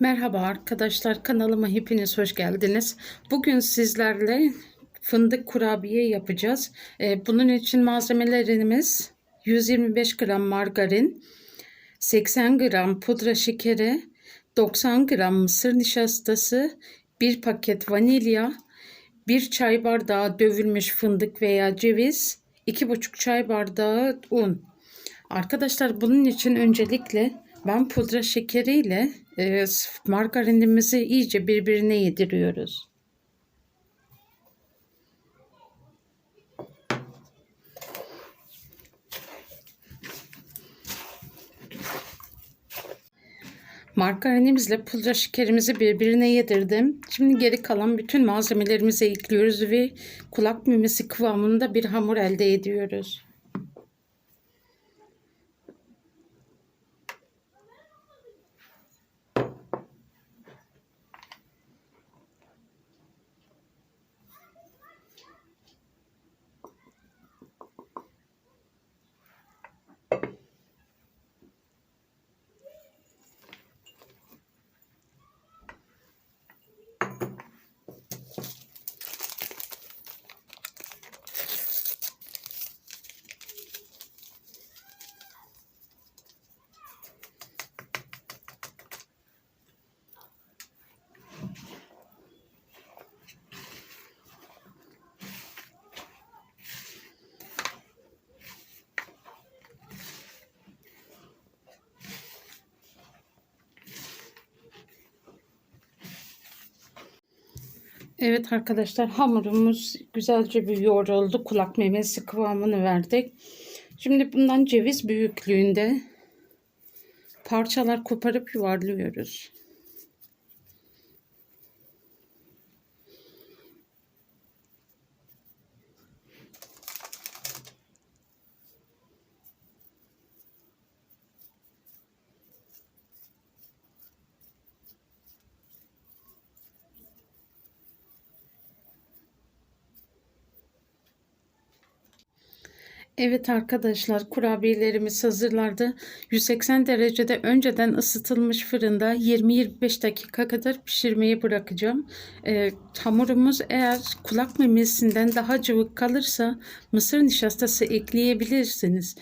Merhaba arkadaşlar kanalıma hepiniz hoş geldiniz. Bugün sizlerle fındık kurabiye yapacağız. Ee, bunun için malzemelerimiz 125 gram margarin, 80 gram pudra şekeri, 90 gram mısır nişastası, 1 paket vanilya, 1 çay bardağı dövülmüş fındık veya ceviz, 2,5 çay bardağı un. Arkadaşlar bunun için öncelikle ben pudra şekeriyle e, margarinimizi iyice birbirine yediriyoruz. Margarinimizle pudra şekerimizi birbirine yedirdim. Şimdi geri kalan bütün malzemelerimizi ekliyoruz ve kulak memesi kıvamında bir hamur elde ediyoruz. Evet arkadaşlar hamurumuz güzelce bir yoğruldu. Kulak memesi kıvamını verdik. Şimdi bundan ceviz büyüklüğünde parçalar koparıp yuvarlıyoruz. Evet arkadaşlar kurabiyelerimiz hazırlardı. 180 derecede önceden ısıtılmış fırında 20-25 dakika kadar pişirmeye bırakacağım. Ee, hamurumuz eğer kulak memesinden daha cıvık kalırsa mısır nişastası ekleyebilirsiniz.